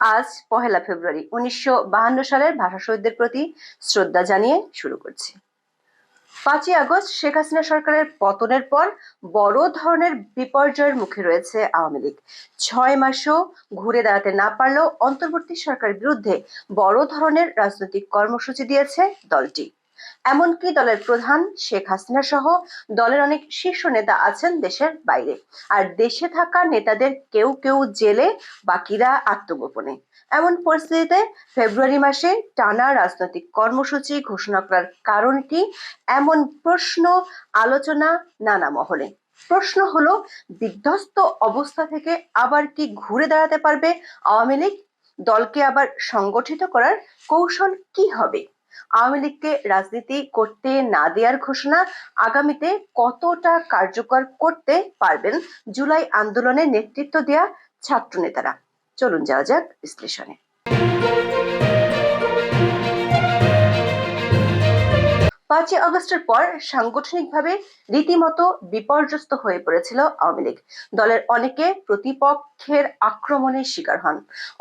আজ পহেলা ফেব্রুয়ারি, উনিশশো সালের ভাষা শহীদদের প্রতি শ্রদ্ধা জানিয়ে শুরু করছি। পাঁচই আগস্ট শেখ হাসিনা সরকারের পতনের পর বড় ধরনের বিপর্যয়ের মুখে রয়েছে আওয়ামী লীগ। ছয় মাসও ঘুরে দাঁড়াতে না পারলেও অন্তর্বর্তী সরকারের বিরুদ্ধে বড় ধরনের রাজনৈতিক কর্মসূচি দিয়েছে দলটি। এমনকি দলের প্রধান শেখ হাসিনা সহ দলের অনেক শীর্ষ নেতা আছেন দেশের বাইরে। আর দেশে থাকা নেতাদের কেউ কেউ জেলে, বাকিরা আত্মগোপনে। এমন পরিস্থিতিতে ফেব্রুয়ারি মাসে টানা রাজনৈতিক কর্মসূচি ঘোষণা করার কারণ কি? এমন প্রশ্ন, আলোচনা নানা মহলে। প্রশ্ন হলো, বিধ্বস্ত অবস্থা থেকে আবার কি ঘুরে দাঁড়াতে পারবে আওয়ামী লীগ? দলকে আবার সংগঠিত করার কৌশল কি হবে? আওয়ামী লীগকে রাজনীতি করতে না দেওয়ার ঘোষণা আগামীতে কতটা কার্যকর করতে পারবেন জুলাই আন্দোলনে নেতৃত্ব দেয়া ছাত্র নেতারা চলুন যাওয়া যাক বিশ্লেষণে। পাঁচই আগস্টের পর সাংগঠনিকভাবে রীতিমতো বিপর্যস্ত হয়ে পড়েছিল আওয়ামী লীগ। দলের অনেকে প্রতিপক্ষের আক্রমণের শিকার হন।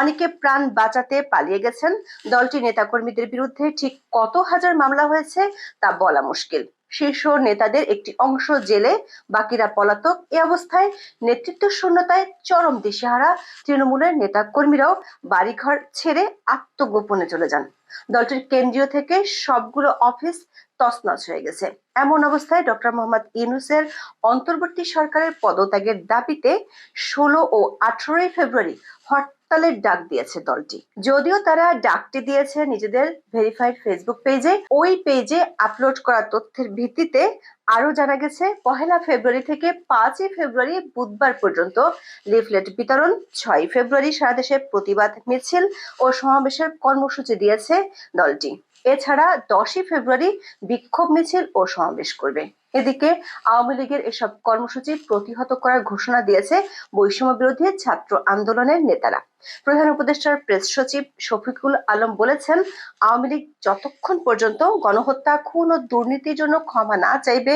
অনেকে প্রাণ বাঁচাতে পালিয়ে গেছেন। দলটি নেতাকর্মীদের বিরুদ্ধে ঠিক কত হাজার মামলা হয়েছে তা বলা মুশকিল। শীর্ষ নেতাদের একটি অংশ জেলে, বাকিরা পলাতক। এ অবস্থায় নেতৃত্ব শূন্যতায় চরম দিশেহারা তৃণমূলের নেতা কর্মীরাও বাড়িঘর ছেড়ে আত্মগোপনে চলে যান। দলটির কেন্দ্রীয় থেকে সবগুলো অফিস তছনছ হয়ে গেছে। এমন অবস্থায় ডক্টর মোহাম্মদ ইউনুসের অন্তর্বর্তী সরকারের পদত্যাগের দাবিতে ষোলো ও আঠারোই ফেব্রুয়ারি হরতালের ডাক দিয়েছে দলটি। যদিও তারা ডাকটি দিয়েছে নিজেদের ভেরিফাইড ফেসবুক পেজে, ওই পেজে আপলোড করা তথ্যের ভিত্তিতে আরও জানা গেছে, পহেলা ফেব্রুয়ারি থেকে পাঁচই ফেব্রুয়ারি বুধবার পর্যন্ত লিফলেট বিতরণ ছয় ফেব্রুয়ারি সারা দেশে প্রতিবাদ মিছিল ও সমাবেশের কর্মসূচি দিয়েছে দলটি। এছাড়া দশই ফেব্রুয়ারি বিক্ষোভ মিছিল ও সমাবেশ করবে। এদিকে আওয়ামী লীগের এসব কর্মসূচি প্রতিহত করার ঘোষণা দিয়েছে বৈষম্য বিরোধী ছাত্র আন্দোলনের নেতারা। প্রধান উপদেষ্টার প্রেস সচিব শফিকুল আলম বলেছেন, আওয়ামী লীগ যতক্ষণ পর্যন্ত গণহত্যা, খুন ও দুর্নীতির জন্য ক্ষমা না চাইবে,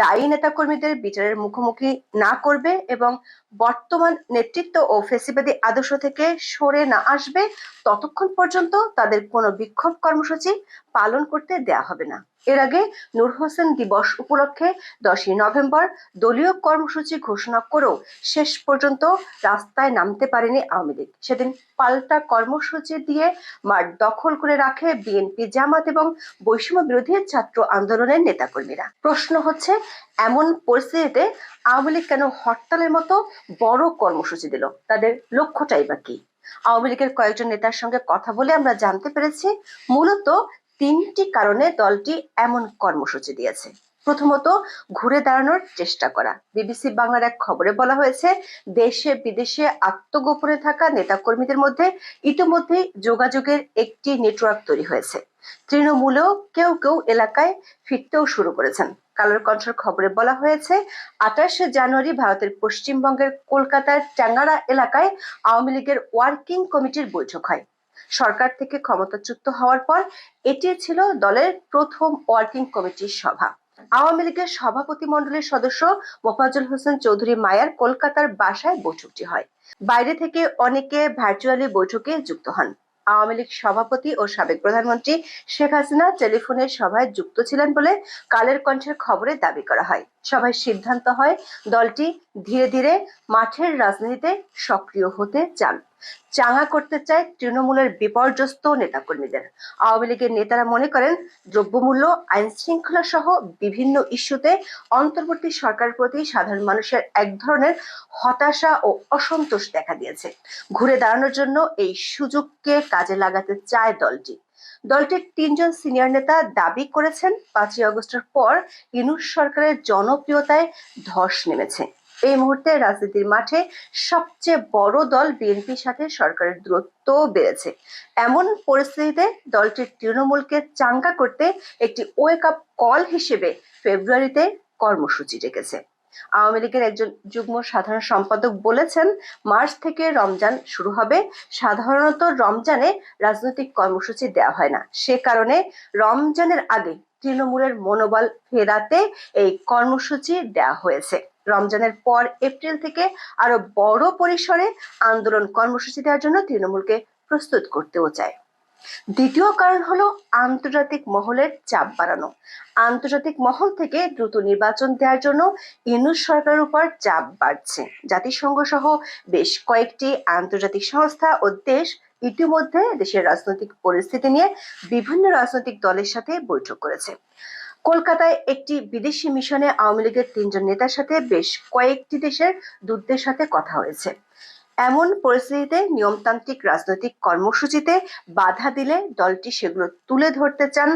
দায়ী নেতাকর্মীদের বিচারের মুখোমুখি না করবে এবং বর্তমান নেতৃত্ব ও ফেসিবাদী আদর্শ থেকে সরে না আসবে, ততক্ষণ পর্যন্ত তাদের কোনো বিক্ষোভ কর্মসূচি পালন করতে দেয়া হবে না। এর আগে নূর হোসেন দিবস উপলক্ষে দশই নভেম্বর দলীয় কর্মসূচি ঘোষণা করেও শেষ পর্যন্ত রাস্তায় নামতে পারেনি আওয়ামী লীগ। সেদিন পাল্টা কর্মসূচি দিয়ে মাঠ দখল করে রাখে বিএনপি জামাত এবং বৈষম্য বিরোধী ছাত্র আন্দোলনের নেতাকর্মীরা। প্রশ্ন হচ্ছে, এমন পরিস্থিতিতে আওয়ামী লীগ কেন হরতালের মতো বড় কর্মসূচি দিল? তাদের লক্ষ্যটাই বা কি? আওয়ামী লীগের কয়েকজন নেতার সঙ্গে কথা বলে আমরা জানতে পেরেছি, মূলত তিনটি কারণে দলটি এমন কর্মসূচি দিয়েছে। প্রথমত ঘুরে দাঁড়ানোর চেষ্টা করা। বিবিসি বাংলার এক খবরে বলা হয়েছে, দেশে বিদেশে আত্মগোপনে থাকা নেতাকর্মীদের মধ্যে ইতিমধ্যেই যোগাযোগের একটি নেটওয়ার্ক তৈরি হয়েছে। তৃণমূলেও কেউ কেউ এলাকায় ফিরতেও শুরু করেছেন। কালোর কণ্ঠের খবরে বলা হয়েছে, আঠাশে জানুয়ারি ভারতের পশ্চিমবঙ্গের কলকাতার ট্যাঙ্গারা এলাকায় আওয়ামী লীগের ওয়ার্কিং কমিটির বৈঠক হয়। সরকার থেকে ক্ষমতাচ্যুত হওয়ার পর এটি ছিল দলের প্রথম ওয়ার্কিং কমিটির সভা। আওয়ামী লীগের সভাপতি মন্ডলীর সদস্য মোফাজুল হোসেন চৌধুরী মায়ার কলকাতার বাসায় বৈঠকটি হয়। বাইরে থেকে অনেকে ভার্চুয়ালি বৈঠকে যুক্ত হন। আওয়ামী লীগ সভাপতি ও সাবেক প্রধানমন্ত্রী শেখ হাসিনা টেলিফোনের সভায় যুক্ত ছিলেন বলে কালের কণ্ঠের খবরে দাবি করা হয়। সভায় সিদ্ধান্ত হয়, দলটি ধীরে ধীরে মাঠের রাজনীতিতে সক্রিয় হতে চান। চাঙা করতে চায় তৃণমূলের বিপর্যস্ত নেতাকর্মীদের। আওয়ামী লীগের নেতারা মনে করেন, দ্রব্যমূল্য, আইন শৃঙ্খলা সহ বিভিন্ন ইস্যুতে অন্তর্বর্তী সরকারের প্রতি সাধারণ মানুষের এক ধরনের হতাশা ও অসন্তোষ দেখা দিয়েছে। ঘুরে দাঁড়ানোর জন্য এই সুযোগকে কাজে লাগাতে চায় দলটি। দলটির তিনজন সিনিয়র নেতা দাবি করেছেন, পাঁচই আগস্টের পর ইনুস সরকারের জনপ্রিয়তায় ধস নেমেছে। এই মুহূর্তে রাজনীতির মাঠে সবচেয়ে বড় দল বিএনপির সাথে সরকারের দূরত্ব বেড়েছে। এমন পরিস্থিতিতে দলটির তৃণমূলকে চাঙ্গা করতে একটি ওয়েক আপ কল হিসেবে ফেব্রুয়ারিতে কর্মসূচি রেখেছে আওয়ামী লীগের একজন যুগ্ম সাধারণ সম্পাদক বলেছেন, মার্চ থেকে রমজান শুরু হবে। সাধারণত রমজানে রাজনৈতিক কর্মসূচি দেওয়া হয় না। সে কারণে রমজানের আগে তৃণমূলের মনোবল ফেরাতে এই কর্মসূচি দেওয়া হয়েছে। রমজানের পর এপ্রিল থেকে আরও বড় পরিসরে আন্দোলন কর্মসূচি দেওয়ার জন্য তৃণমূলকে প্রস্তুত করতেও চায়। দ্বিতীয় কারণ হলো আন্তর্জাতিক মহলের চাপ বাড়ানো। আন্তর্জাতিক মহল থেকে দ্রুত নির্বাচন দেওয়ার জন্য ইউনুস সরকারের উপর চাপ বাড়ছে। জাতিসংঘ সহ বেশ কয়েকটি আন্তর্জাতিক সংস্থা ও দেশ ইতিমধ্যে দেশের রাজনৈতিক পরিস্থিতি নিয়ে বিভিন্ন রাজনৈতিক দলের সাথে বৈঠক করেছে। কলকাতায় একটি বিদেশি মিশনে আওয়ামী লীগের তিনজন নেতার সাথে বেশ কয়েকটি দেশের দূতদের সাথে কথা হয়েছে। এমন পরিস্থিতিতে নিয়মতান্ত্রিক রাজনৈতিক কর্মসূচিতে বাধা দিলে দলটি সেগুলো তুলে ধরতে চান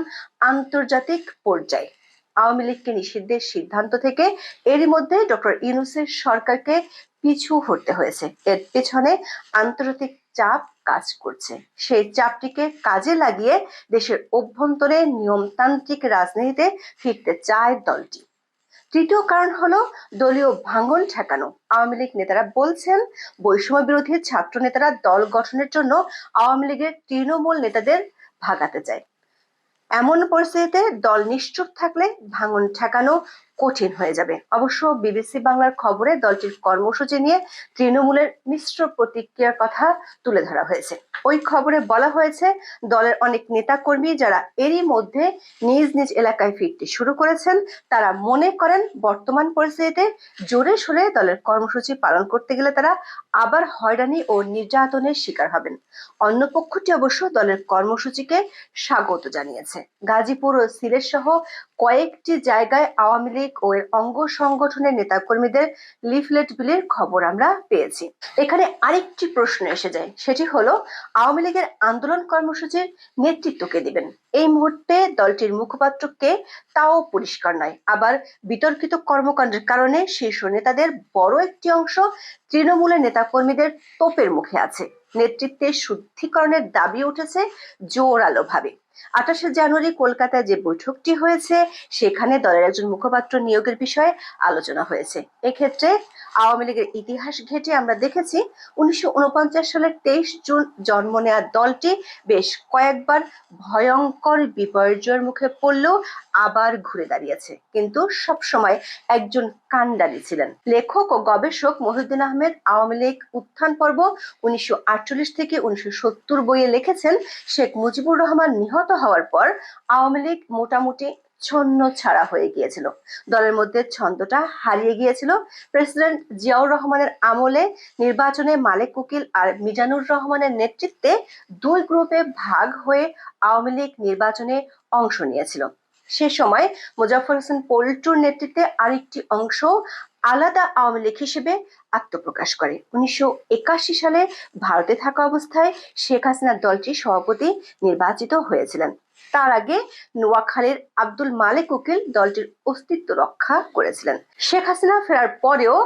আন্তর্জাতিক পর্যায়ে। আওয়ামী লীগকে নিষিদ্ধের সিদ্ধান্ত থেকে এরই মধ্যে ডক্টর ইউনুসের সরকারকে পিছু হটতে হয়েছে। এর পেছনে আন্তর্জাতিক চাপ কাজ করছে। সেই চাপটিকে কাজে লাগিয়ে দেশের অভ্যন্তরে নিয়মতান্ত্রিক রাজনীতিতে ফিরতে চায় দলটি। তৃতীয় কারণ হলো দলীয় ভাঙন ঠেকানো। আওয়ামী লীগ নেতারা বলছেন, বৈষম্য বিরোধী ছাত্র নেতারা দল গঠনের জন্য আওয়ামী লীগের তৃণমূল নেতাদের ভাগাতে চায়। এমন পরিস্থিতিতে দল নিশ্চুপ থাকলে ভাঙন ঠেকানো কঠিন হয়ে যাবে। অবশ্য বিবিসি বাংলার খবরে দলটির কর্মসূচি নিয়ে তৃণমূলের মিশ্র প্রতিক্রিয়ার কথা তুলে ধরা হয়েছে। ওই খবরে বলা হয়েছে, দলের অনেক নেতাকর্মী যারা এরই মধ্যে নিজ নিজ এলাকায় ফিরতে শুরু করেছেন, তারা মনে করেন বর্তমান পরিস্থিতিতে জোরে সোরে দলের কর্মসূচি পালন করতে গেলে তারা আবার হয়রানি ও নির্যাতনের শিকার হবেন। অন্য পক্ষটি অবশ্য দলের কর্মসূচিকে স্বাগত জানিয়েছে। গাজীপুর ও সিলেট সহ কয়েকটি জায়গায় আওয়ামী লীগ ও এর অঙ্গ সংগঠনের নেতাকর্মীদের লিফলেট বিলির খবর আমরা পেয়েছি। এখানে আরেকটি প্রশ্ন এসে যায়, সেটি হলো, আওয়ামী লীগের আন্দোলন কর্মসূচির নেতৃত্ব কে দিবেন। এই মুহূর্তে দলটির মুখপাত্রকে তাও পরিষ্কার নয়। আবার বিতর্কিত কর্মকাণ্ডের কারণে শীর্ষ নেতাদের বড় একটি অংশ তৃণমূলের নেতাকর্মীদের তোপের মুখে আছে। নেতৃত্বের শুদ্ধিকরণের দাবি উঠেছে জোরালো ভাবে আঠাশে জানুয়ারি কলকাতায় যে বৈঠকটি হয়েছে, সেখানে দলের একজন মুখপাত্র নিয়োগের বিষয়ে আলোচনা হয়েছে। এক্ষেত্রে আওয়ামী লীগের ইতিহাস ঘেটে আমরা দেখেছি, উনিশশো সালের তেইশ জুন জন্ম নেওয়া দলটি বেশ কয়েকবার ভয়ঙ্কর বিপর্যয়ের মুখে পড়লেও আবার ঘুরে দাঁড়িয়েছে। কিন্তু সব সময় একজন কান্ডারি ছিলেন। লেখক ও গবেষক মহিউদ্দিন আহমেদ আওয়ামী লীগ উত্থান পর্ব উনিশশো আটচল্লিশ থেকে উনিশশো সত্তর বইয়ে লিখেছেন, শেখ মুজিবুর রহমান নিহত হওয়ার পর আওয়ামী লীগ মোটামুটি ছন্ন ছাড়া হয়ে গিয়েছিল। দলের মধ্যে ছন্দটা হারিয়ে গিয়েছিল। প্রেসিডেন্ট জিয়াউর রহমানের আমলে নির্বাচনে মালেক উকিল আর মিজানুর রহমানের নেতৃত্বে দুই গ্রুপে ভাগ হয়ে আওয়ামী লীগ নির্বাচনে অংশ নিয়েছিল। সে সময় মুজাফর হোসেন পল্টুর নেতৃত্বে আরেকটি অংশ আলাদা আওয়ামী লীগ হিসেবে আত্মপ্রকাশ করে। উনিশশো একাশি সালে ভারতে থাকা অবস্থায় শেখ হাসিনার দলটির সভাপতি নির্বাচিত হয়েছিলেন। তার আগে নোয়াখালীর আব্দুল মালিক উকিল দলটির অস্তিত্ব রক্ষা করেছিলেন। শেখ হাসিনা ফেরার পরেও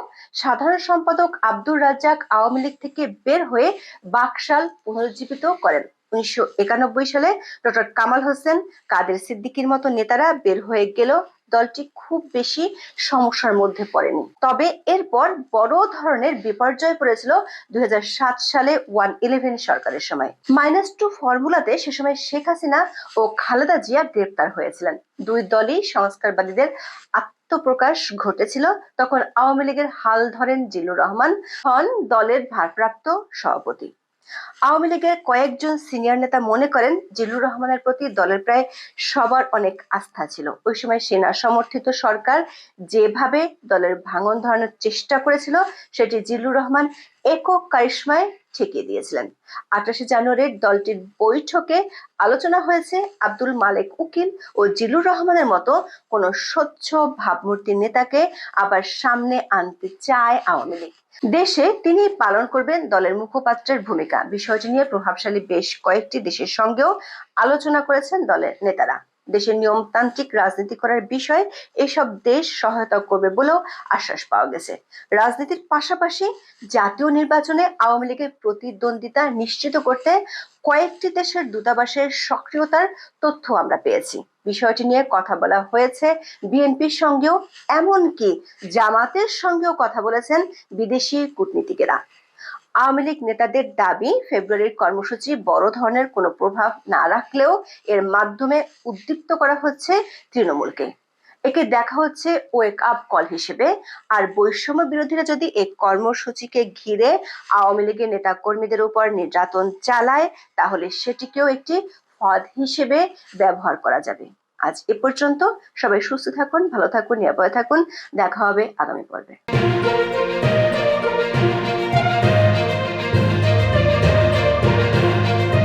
সাধারণ সম্পাদক আব্দুর রাজ্জাক আওয়ামী লীগ থেকে বের হয়ে বাকশাল পুনরুজ্জীবিত করেন। উনিশশো একানব্বই সালে ডক্টর কামাল হোসেন, কাদের সিদ্দিকির মতো নেতারা বের হয়ে গেল দলটি খুব বেশি সমস্যার মধ্যে পড়েনি। তবে এরপর বড় ধরনের বিপর্যয় পড়েছিল দুই হাজার সাত সালে ওয়ান ইলেভেন সরকারের সময়। মাইনাস টু ফর্মুলাতে সে সময় শেখ হাসিনা ও খালেদা জিয়া গ্রেপ্তার হয়েছিলেন। দুই দলই সংস্কারবাদীদের আত্মপ্রকাশ ঘটেছিল। তখন আওয়ামী লীগের হাল ধরেন জিল্লুর রহমান। হন দলের ভারপ্রাপ্ত সভাপতি। আওয়ামী লীগের কয়েকজন সিনিয়র নেতা মনে করেন জিল্লুর রহমানের প্রতি দলের প্রায় সবার অনেক আস্থা ছিল। ওই সময় সেনা সমর্থিত সরকার যেভাবে দলের ভাঙন ধরানোর চেষ্টা করেছিল, সেটি জিল্লুর রহমান একক কারিশ্মায় ঠেকিয়ে দিয়েছিলেন। আঠাশে জানুয়ারির দলটির বৈঠকে আলোচনা হয়েছে আব্দুল মালেক উকিল ও জিলুর রহমানের মতো কোন স্বচ্ছ ভাবমূর্তির নেতাকে আবার সামনে আনতে চায় আওয়ামী লীগ। দেশে তিনি পালন করবেন দলের মুখপাত্রের ভূমিকা। বিষয়টি নিয়ে প্রভাবশালী বেশ কয়েকটি দেশের সঙ্গেও আলোচনা করেছেন দলের নেতারা। দেশের নিয়মতান্ত্রিক রাজনীতি করার বিষয়ে এসব দেশ সহায়তা করবে বলেও আশ্বাস পাওয়া গেছে। রাজনীতির পাশাপাশি জাতীয় নির্বাচনে আওয়ামী লীগের প্রতিদ্বন্দ্বিতা নিশ্চিত করতে কয়েকটি দেশের দূতাবাসের সক্রিয়তার তথ্য আমরা পেয়েছি। বিষয়টি নিয়ে কথা বলা হয়েছে বিএনপির সঙ্গেও, এমনকি জামাতের সঙ্গেও কথা বলেছেন বিদেশি কূটনীতিকেরা। আওয়ামী লীগ নেতাদের দাবি, ফেব্রুয়ারির কর্মসূচি বড় ধরনের কোনো প্রভাব না রাখলেও এর মাধ্যমে উদ্দীপ্ত করা হচ্ছে তৃণমূলকে। একে দেখা হচ্ছে ওয়েক আপ কল হিসেবে। আর বৈষম্য বিরোধীরা যদি এই কর্মসূচিকে ঘিরে আওয়ামী লীগের নেতা কর্মীদের উপর নির্যাতন চালায়, তাহলে সেটিকেও একটি ফাঁদ হিসেবে ব্যবহার করা যাবে। আজ এ পর্যন্ত সবাই সুস্থ থাকুন, ভালো থাকুন, নিরাপদে থাকুন। দেখা হবে আগামী পর্বে।